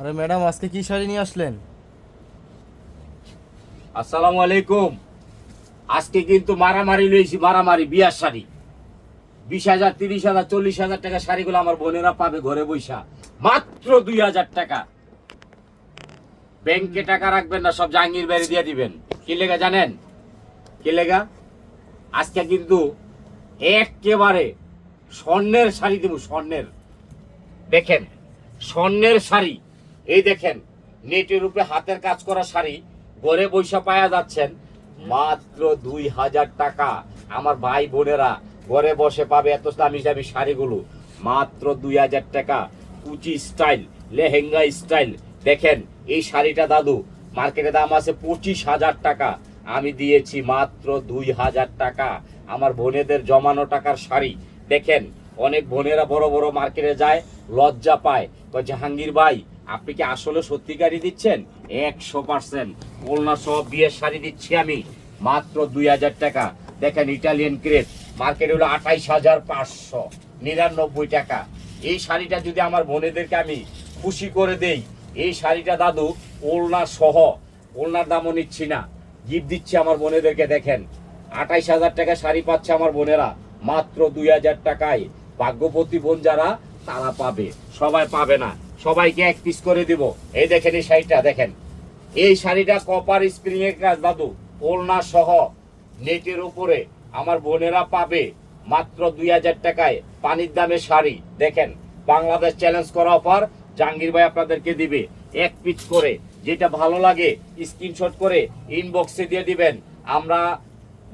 আরে ম্যাডাম, আজকে কি শাড়ি নিয়ে আসলেন? আসসালামু আলাইকুম। আজকে কিন্তু মারামারি লইছি, মারামারি, বিয়ার শাড়ি। বিশ হাজার, তিরিশ হাজার, চল্লিশ হাজার টাকা শাড়িগুলো আমার বোনেরা পাবে ঘরে বৈশা মাত্র দুই হাজার টাকা। ব্যাংকে টাকা রাখবেন না, সব জাহাঙ্গীর বাড়ি দিয়ে দিবেন। কি লেগা, জানেন? কি লেগা? আজকে কিন্তু একেবারে স্বর্ণের শাড়ি দেবো, স্বর্ণের। দেখেন, স্বর্ণের শাড়ি। এই দেখেন, নেটের উপরে হাতের কাজ করা শাড়ি, ঘরে বৈশা পাওয়া যাচ্ছেন। মাত্র দুই হাজার টাকা। আমার ভাই বোনেরা ঘরে বসে পাবে এত দামি দামি শাড়িগুলো। মাত্র দুই হাজার টাকা। কুচি স্টাইল, লেহেঙ্গা স্টাইল। দেখেন, এই শাড়িটা দাদু, মার্কেটে দাম আছে পঁচিশ হাজার টাকা। আমি দিয়েছি মাত্র দুই হাজার টাকা। আমার বোনেদের জমানো টাকার শাড়ি। দেখেন, অনেক বোনেরা বড় বড় মার্কেটে যায়, লজ্জা পায়। জাহাঙ্গীর ভাই আপনি কি আসলে সত্যিকারই দিচ্ছেন? একশো পার্সেন্ট। ওলনা সহ বিয়ের শাড়ি দিচ্ছি আমি। মাত্র দুই হাজার টাকা। দেখেন ইটালিয়ান ক্রেপ। মার্কেট হলো আঠাইশ হাজার পাঁচশো। নিরানব্বই টাকা। এই শাড়িটা যদি আমার বোনেদেরকে আমি খুশি করে দেই, এই শাড়িটা দাদু ওলনা সহ ওলনার দামও নিচ্ছি না। গিফট দিচ্ছি আমার বোনেদেরকে, দেখেন। আঠাইশ হাজার টাকা শাড়ি পাচ্ছে আমার বোনেরা। মাত্র দুই হাজার টাকায়। ভাগ্যবতী বোন যারা, তারা পাবে। সবাই পাবে না। সবাইকে এক পিস করে দিব। এই দেখেন এই শাড়িটা, দেখেন। এই শাড়িটা কপার স্প্রিং এর কাজ দাদু ওলনা সহ নেটের উপরে আমার বোনেরা পাবে মাত্র দুই হাজার টাকায় পানির দামে শাড়ি। দেখেন, বাংলাদেশ চ্যালেঞ্জ করা অফার জাহাঙ্গীর ভাই আপনাদেরকে দিবে। এক পিস করে। যেটা ভালো লাগে স্ক্রিনশট করে ইনবক্সে দিয়ে দিবেন। আমরা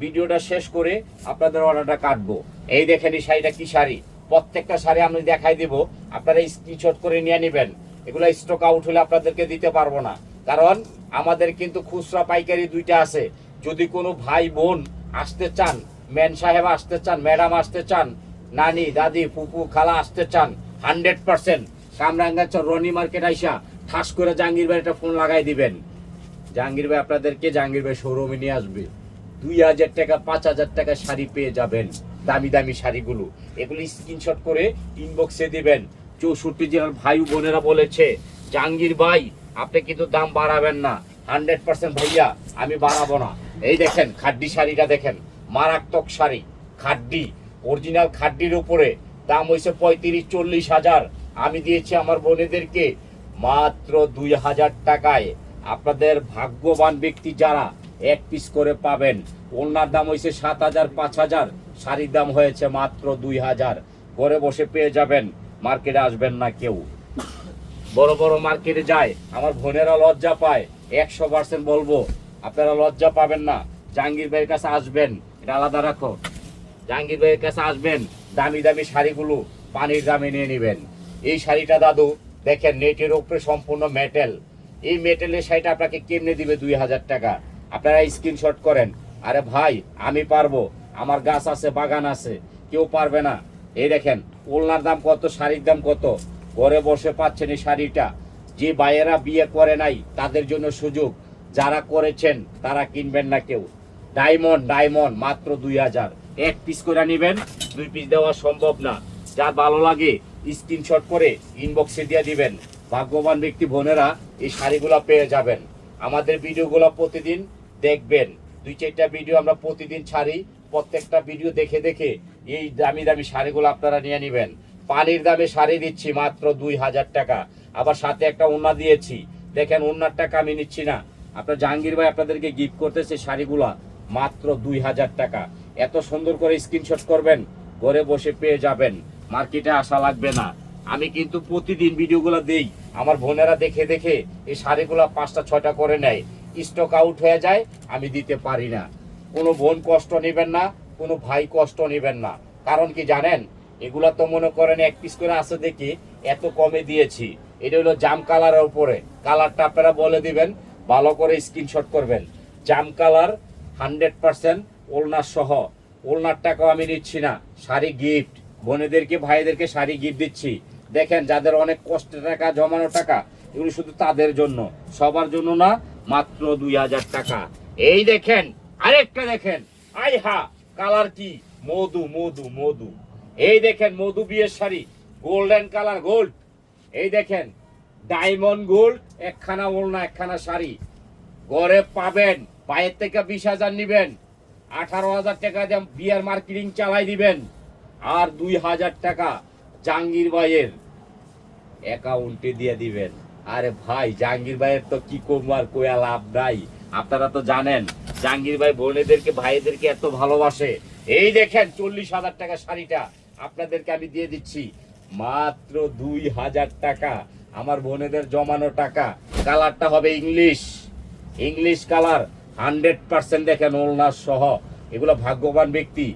ভিডিওটা শেষ করে আপনাদের অর্ডারটা কাটবো। এই দেখেন এই শাড়িটা কি শাড়ি? প্রত্যেকটা শাড়ি আমি দেখাই দিব। আপনারা স্ক্রিনশট করে নিয়ে নেবেন। এগুলো স্টক আউট হলে আপনাদেরকে দিতে পারব না। কারণ আমাদের কিন্তু খুচরা পাইকারি দুইটা আছে। যদি কোনো ভাই বোন আসতে চান, ম্যান সাহেব আসতে চান, ম্যাডাম আসতে চান, নানি, দাদি, ফুপু, খালা আসতে চান hundred percent Kamrangirchar Roni market আইসা ঠাস করে জাহাঙ্গীর ভাই একটা ফোন লাগাই দিবেন। জাহাঙ্গীর ভাই আপনাদেরকে জাহাঙ্গীর ভাই শোরুমে নিয়ে আসবে। দুই হাজার টাকা, পাঁচ হাজার টাকা শাড়ি পেয়ে যাবেন। দামি দামি শাড়িগুলো। এগুলি স্ক্রিনশট করে ইনবক্সে দিবেন। চৌষট্টি জেলার ভাই বোনেরা বলেছে, জাহাঙ্গীর ভাই, আপনি কিন্তু দাম বাড়াবেন না। হান্ড্রেড পার্সেন্ট ভাইয়া, আমি বাড়াবো না। এই দেখেন, খাড্ডি শাড়িটা দেখেন, মারাত্মক শাড়ি, খাড্ডি অরিজিনাল খাড্ডির উপরে। দাম হয়েছে পঁয়ত্রিশ, চল্লিশ হাজার। আমি দিয়েছি আমার বোনেদেরকে মাত্র দুই হাজার টাকায়। আপনাদের ভাগ্যবান ব্যক্তি যারা, এক পিস করে পাবেন। ওনার দাম হয়েছে সাত হাজার, পাঁচ হাজার। শাড়ির দাম হয়েছে মাত্র দুই হাজার। ঘরে বসে পেয়ে যাবেন, মার্কেটে আসবেন না কেউ। বড় বড় মার্কেটে যায়, আমার বোনেরা লজ্জা পায়, একশো পার্সেন্ট বলব, আপনারা লজ্জা পাবেন না, জাহাঙ্গীর ভাইয়ের কাছে আসবেন, এটা আলাদা রাখো। জাহাঙ্গীর ভাইয়ের কাছে আসবেন, দামি দামি শাড়িগুলো পানির দামে নিয়ে নেবেন। এই শাড়িটা দাদু, দেখেন, নেটের উপরে সম্পূর্ণ মেটেল। এই মেটেলের শাড়িটা আপনাকে কেমনে দিবে দুই হাজার টাকা? আপনারা স্ক্রিনশট করেন। আরে ভাই, আমি পারব। আমার গাছ আছে, বাগান আছে, কেউ পারবে না। এই দেখেন, ওলনার দাম কত, শাড়ির দাম কত? ঘরে বসে পাচ্ছেন এই শাড়িটা। যে ভাইয়েরা বিয়ে করে নাই, তাদের জন্য সুযোগ। যারা করেছেন, তারা কিনবেন না কেউ। ডায়মন্ড ডায়মন্ড, মাত্র দুই হাজার। এক পিস করে নেবেন, দুই পিস দেওয়া সম্ভব না। যার ভালো লাগে স্ক্রিনশট করে ইনবক্সে দিয়ে দিবেন। ভাগ্যবান ব্যক্তি বোনেরা, এই শাড়িগুলো পেয়ে যাবেন। আমাদের ভিডিওগুলো প্রতিদিন দেখবেন। দুই চারটা ভিডিও আমরা প্রতিদিন ছাড়ি প্রত্যেকটা ভিডিও দেখে দেখে এই দামি দামি শাড়িগুলো আপনারা নিয়ে নেবেন। পানির দামে শাড়ি দিচ্ছি মাত্র দুই হাজার টাকা। আবার সাথে একটা ওনা দিয়েছি। দেখেন ওনার টাকা আমি নিচ্ছি না। আপনার জাহাঙ্গীর ভাই আপনাদেরকে গিফট করতেছে শাড়িগুলা মাত্র দুই হাজার টাকা। এত সুন্দর করে স্ক্রিনশট করবেন, ঘরে বসে পেয়ে যাবেন। মার্কেটে আসা লাগবে না। আমি কিন্তু প্রতিদিন ভিডিওগুলো দেই। আমার বোনেরা দেখে দেখে এই শাড়িগুলা পাঁচটা, ছয়টা করে নেয়। স্টক আউট হয়ে যায়, আমি দিতে পারি না। কোনো বোন কষ্ট নেবেন না, কোনো ভাই কষ্ট নেবেন না। কারণ কি জানেন? এগুলা তো মনে করেন এক পিস করে আছে দেখি, এত কমে দিয়েছি। এটা হলো জাম কালারের উপরে। কালারটা আপনারা বলে দিবেন, ভালো করে স্ক্রিনশট করবেন। জাম কালার হান্ড্রেড পার্সেন্ট ওলনার সহ। ওলনার টাকাও আমি নিচ্ছি না, শাড়ি গিফট বোনেদেরকে, ভাইদেরকে শাড়ি গিফট দিচ্ছি। দেখেন, যাদের অনেক কষ্টের টাকা, জমানো টাকা, এগুলো শুধু তাদের জন্য। সবার জন্য না, মাত্র দুই হাজার টাকা। এই দেখেন আরেকটা দেখেন। আই হা কালার কি? মধু মধু মধু। এই দেখেন মধু বিয়ের শাড়ি, গোল্ডেন কালার গোল্ড। এই দেখেন, ডায়মন্ড গোল্ড, একখানা ওড়না, একখানা শাড়ি। গড়ে পাবেন, পায়ের থেকে বিশ হাজার নিবেন। আঠারো হাজার টাকা দিয়ে বিয়ার মার্কেটিং চালাই দিবেন। আর দুই হাজার টাকা জাহাঙ্গীর ভাইয়ের অ্যাকাউন্টে দিয়ে দিবেন। আরে ভাই, জাহাঙ্গীর ভাইয়ের তো কি কমার কোয়া লাভ নাই। আপনারা তো জানেন, জাহাঙ্গীর ভাই বোনেদেরকে, ভাইদেরকে এত ভালোবাসে। এই দেখেন, চল্লিশ হাজার টাকা শাড়িটা আপনাদেরকে আমি দিয়ে দিচ্ছি। মাত্র দুই হাজার টাকা, আমার বোনেদের জমানো টাকা। কালারটা হবে English. English colour, hundred percent দেখেন ওলনার সহ। এগুলো ভাগ্যবান ব্যক্তি।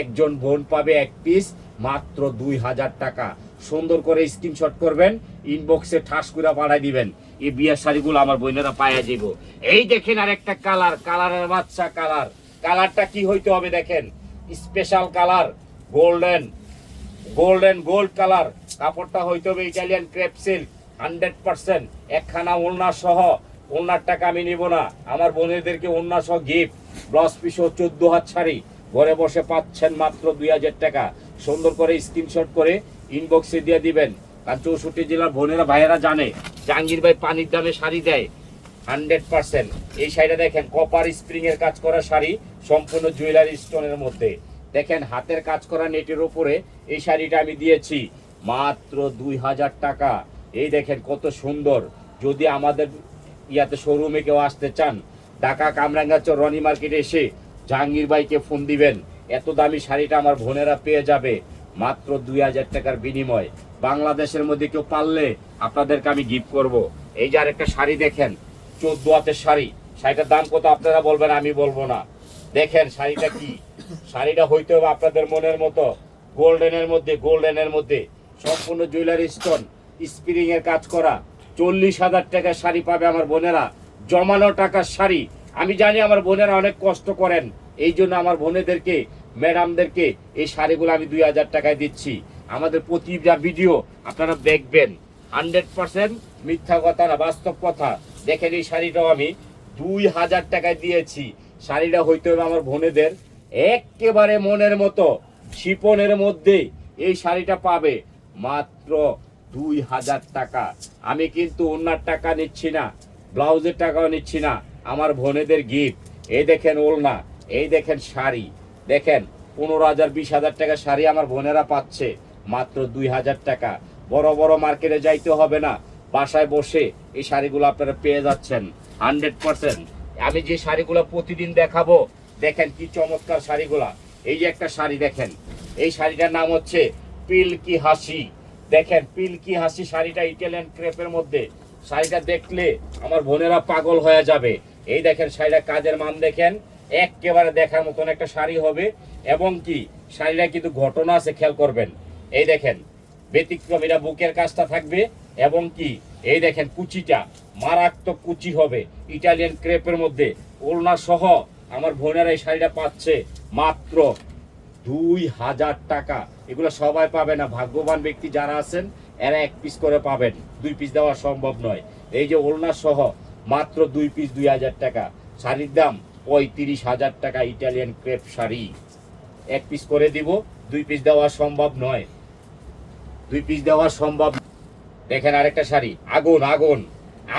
একজন বোন পাবে এক পিস, মাত্র দুই হাজার টাকা। সুন্দর করে স্ক্রিনশট করবেন। ইনবক্সে ঠাস করে পাঠাই দিবেন। এই বিয়ার শাড়িগুলো আমার বোনেরা পায়া যাব এই দেখেন আর একটা কালার, কালারের বাচ্চা কালার। কালারটা কি হইতে হবে দেখেন? Special colour golden golden gold colour. কাপড়টা হইতে হবে Italian crepe silk hundred percent একখানা ওড়না সহ, ওড়নার টাকা আমি নিব না। আমার বোনেদেরকে ওড়না সহ গিফট ব্লাউজ পিসও চোদ্দ হাত শাড়ি। ঘরে বসে পাচ্ছেন মাত্র দুই হাজার টাকা। সুন্দর করে স্ক্রিনশট করে ইনবক্সে দিয়ে দিবেন। কারণ চৌষট্টি জেলার বোনেরা, ভাইয়েরা জানে, জাহাঙ্গীর ভাই পানির দামে শাড়ি দেয়। Hundred percent. এই শাড়িটা দেখেন কপার স্প্রিং এর কাজ করা শাড়ি, সম্পূর্ণ জুয়েলারি স্টোনের মধ্যে। দেখেন, হাতের কাজ করা নেটের উপরে এই শাড়িটা আমি দিয়েছি, মাত্র দুই হাজার টাকা। এই দেখেন, কত সুন্দর। যদি আমাদের ইয়াতে শোরুমে কেউ আসতে চান, ঢাকা কামরাঙ্গাচর রনি মার্কেটে এসে জাহাঙ্গীর ভাইকে ফোন দিবেন। এত দামি শাড়িটা আমার বোনেরা পেয়ে যাবে, মাত্র দুই হাজার টাকার বিনিময়। বাংলাদেশের মধ্যে কেউ পারলে আপনাদেরকে আমি গিফট করব। এই যে আরেকটা শাড়ি দেখেন, চোদ্দ হাতের শাড়ি। শাড়িটার দাম কত আপনারা বলবেন, আমি বলব না। দেখেন শাড়িটা কি? শাড়িটা হইতে হবে আপনাদের মনের মতো, গোল্ডেনের মধ্যে গোল্ডেনের মধ্যে। সম্পূর্ণ জুয়েলারি স্টোন স্প্রিং এর কাজ করা। চল্লিশ হাজার টাকার শাড়ি পাবে আমার বোনেরা। জমানো টাকার শাড়ি। আমি জানি আমার বোনেরা অনেক কষ্ট করেন। এই জন্য আমার বোনেদেরকে ম্যাডামদেরকে এই শাড়িগুলো আমি দুই হাজার টাকায় দিচ্ছি। আমাদের প্রতি যা ভিডিও আপনারা দেখবেন। হান্ড্রেড পার্সেন্ট মিথ্যা কথা না, বাস্তব কথা। দেখেন এই শাড়িটাও আমি দুই হাজার টাকায় দিয়েছি। শাড়িটা হইতে হবে আমার বোনেদের একেবারে মনের মতো, শিপনের মধ্যে এই শাড়িটা পাবে মাত্র দুই হাজার টাকা। আমি কিন্তু ওনার টাকা নিচ্ছি না, ব্লাউজের টাকাও নিচ্ছি না, আমার বোনেদের গিফট এই দেখেন ওলনা, এই দেখেন শাড়ি। দেখেন, পনেরো হাজার, বিশ হাজার টাকা শাড়ি আমার বোনেরা পাচ্ছে। মাত্র দুই হাজার টাকা। বড় বড় মার্কেটে যাইতে হবে না। বাসায় বসে এই শাড়িগুলো আপনারা পেয়ে যাচ্ছেন। Hundred percent. আমি যে শাড়িগুলো প্রতিদিন দেখাবো, দেখেন কি চমৎকার শাড়িগুলা। এই যে একটা শাড়ি দেখেন। এই শাড়িটার নাম হচ্ছে পিলকি হাসি। দেখেন, পিলকি হাসি শাড়িটা ইটালিয়ান ক্রেপের মধ্যে। শাড়িটা দেখলে আমার বোনেরা পাগল হয়ে যাবে। এই দেখেন শাড়িটা কাজের মান দেখেন। একেবারে দেখার মতন একটা শাড়ি হবে। এবং কি শাড়িটা কিন্তু ঘটনা আছে, খেয়াল করবেন। এই দেখেন ব্যতিক্রম এটা বুকের কাজটা থাকবে এবং কি? এই দেখেন কুচিটা, মারাত্মক কুচি হবে ইটালিয়ান ক্রেপের মধ্যে। ওলনা সহ আমার বোনেরা এই শাড়িটা পাচ্ছে মাত্র দুই হাজার টাকা। এগুলো সবাই পাবে না। ভাগ্যবান ব্যক্তি যারা আছেন, এরা এক পিস করে পাবেন। দুই পিস দেওয়া সম্ভব নয়। এই যে ওলনা সহ মাত্র দুই পিস দুই হাজার টাকা। শাড়ির দাম পঁয়ত্রিশ হাজার টাকা ইটালিয়ান ক্রেপ শাড়ি। এক পিস করে দিব, দুই পিস দেওয়া সম্ভব নয়। দুই পিস দেওয়া সম্ভব। দেখেন আরেকটা শাড়ি। আগুন আগুন।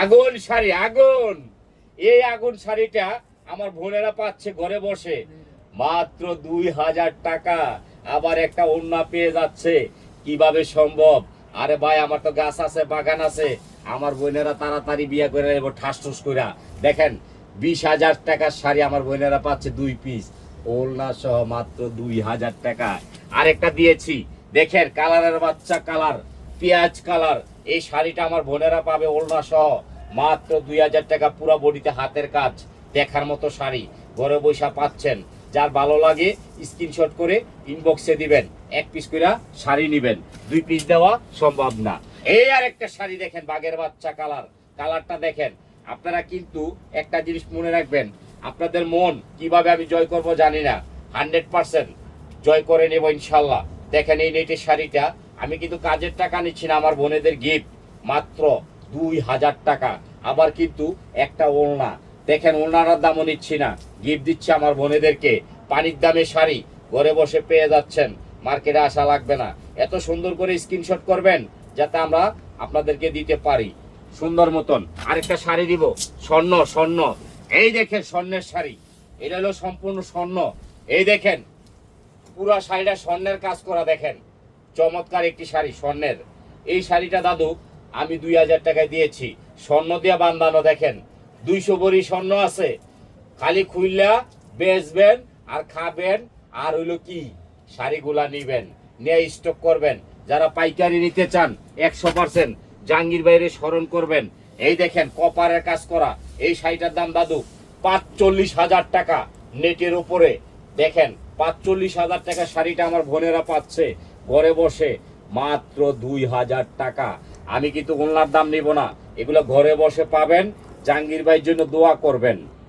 আগুন শাড়ি, আগুন! এই আগুন শাড়িটা আমার বোনেরা পাচ্ছে ঘরে বসে। মাত্র দুই হাজার টাকা। আবার একটা ওড়না পেয়ে যাচ্ছে। কীভাবে সম্ভব? আরে ভাই, আমার তো গাছ আছে, বাগান আছে। আমার বোনেরা তাড়াতাড়ি বিয়ে করে নেব ঠাস ঠুস কইরা। দেখেন, বিশ হাজার টাকার শাড়ি আমার বোনেরা পাচ্ছে দুই পিস ওলনা সহ মাত্র দুই হাজার টাকা। আরেকটা দিয়েছি। দেখেন কালারের বাচ্চা, কালার, পেঁয়াজ কালার। এই শাড়িটা আমার বোনেরা পাবে ওলনা সহ। মাত্র দুই হাজার টাকা পুরো বডিতে হাতের কাজ, দেখার মতো শাড়ি। ঘরে বৈশা পাচ্ছেন। যার ভালো লাগে স্ক্রিনশট করে ইনবক্সে দিবেন। এক পিস করে শাড়ি নেবেন। দুই পিস দেওয়া সম্ভব না। এই আর একটা শাড়ি দেখেন বাগের বাচ্চা কালার। কালারটা দেখেন। আপনারা কিন্তু একটা জিনিস মনে রাখবেন, আপনাদের মন কীভাবে আমি জয় করব জানি না। হান্ড্রেড পার্সেন্ট জয় করে নেব ইনশাল্লাহ। দেখেন এই নেটের শাড়িটা, আমি কিন্তু কাজের টাকা নিচ্ছি না, আমার বোনেদের গিফট মাত্র দুই হাজার টাকা। আবার কিন্তু একটা ওড়না দেখেন ওড়নার দামও নিচ্ছি না গিফট দিচ্ছি আমার বোনেদেরকে। পানির দামে শাড়ি, ঘরে বসে পেয়ে যাচ্ছেন, মার্কেটে আসা লাগবে না। এত সুন্দর করে স্ক্রিনশট করবেন, যাতে আমরা আপনাদেরকে দিতে পারি। সুন্দর মতন, আরেকটা শাড়ি দিব, স্বর্ণ স্বর্ণ। এই দেখেন স্বর্ণের শাড়ি, এটা হলো সম্পূর্ণ স্বর্ণ। এই দেখেন পুরা শাড়িটা স্বর্ণের কাজ করা, দেখেন। চমৎকার একটি শাড়ি, স্বর্ণের। এই শাড়িটা, দাদু, আমি দুই হাজার টাকায় দিয়েছি। স্বর্ণ দিয়ে বান্ধানো, দেখেন। দুইশো বড়ি স্বর্ণ আছে। খালি খুললা বেচবেন আর খাবেন। আর হইল কি? শাড়িগুলা নিবেন, নিয়ে স্টক করবেন। যারা পাইকারি নিতে চান, একশো পার্সেন্ট জাহাঙ্গীর বাইরে স্মরণ করবেন। এই দেখেন, কপারের কাজ করা। এই শাড়িটার দাম, দাদু, পাঁচচল্লিশ হাজার টাকা নেটের উপরে। দেখেন পাঁচচল্লিশ হাজার টাকা শাড়িটা আমার বোনেরা পাচ্ছে। ঘরে বসে মাত্র দুই হাজার টাকা। আমি কিন্তু ওনার দাম নিব না। এগুলো ঘরে বসে পাবেন। জাহাঙ্গীর ভাইয়ের জন্য দোয়া করবেন।